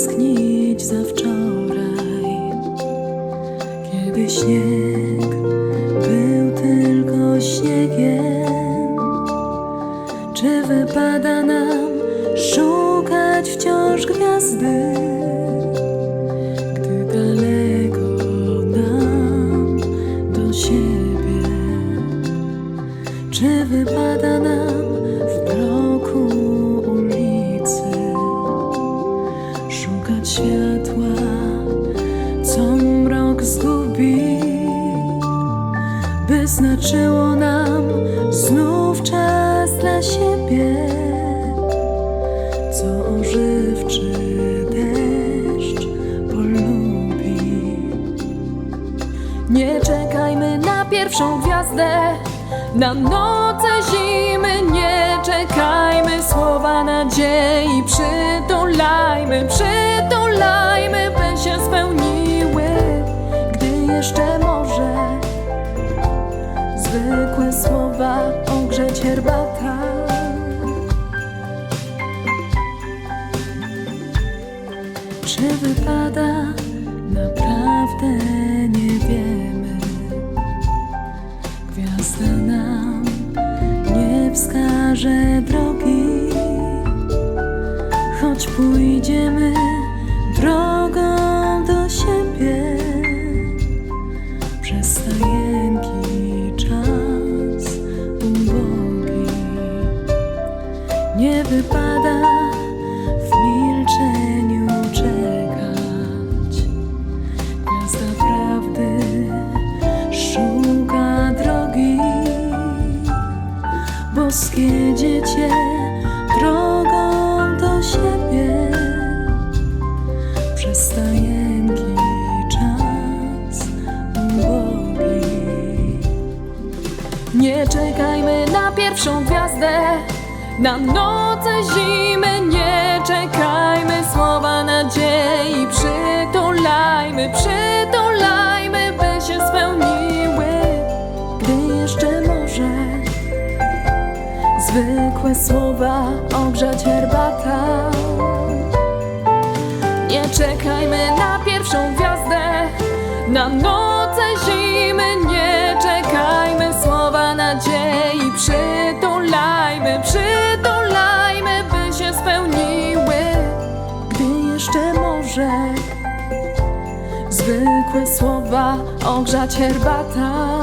tęsknić za wczoraj, kiedy śnieg był tylko śniegiem. Czy wypada nam szukać wciąż gwiazdy? Mrok zgubi, by znaczyło nam znów czas dla siebie, co ożywczy deszcz polubi. Nie czekajmy na pierwszą gwiazdę, na noce zimy. Nie czekajmy słowa nadziei. Przytulajmy, przytulajmy, zwykłe słowa ogrzeć herbata. Czy wypada? Naprawdę nie wiemy. Gwiazda nam nie wskaże drogi, choć pójdziemy drogą nie wypada w milczeniu czekać. Gwiazda prawdy szuka drogi, boskie dziecię drogą do siebie. Przez stajenki czas ubogi. Nie czekajmy na pierwszą gwiazdę, na noce zimy. Nie czekajmy słowa nadziei. Przytulajmy, przytulajmy, by się spełniły, gdy jeszcze może zwykłe słowa ogrzać herbata. Nie czekajmy na pierwszą gwiazdę, na noce zwykłe słowa ogrzać herbata.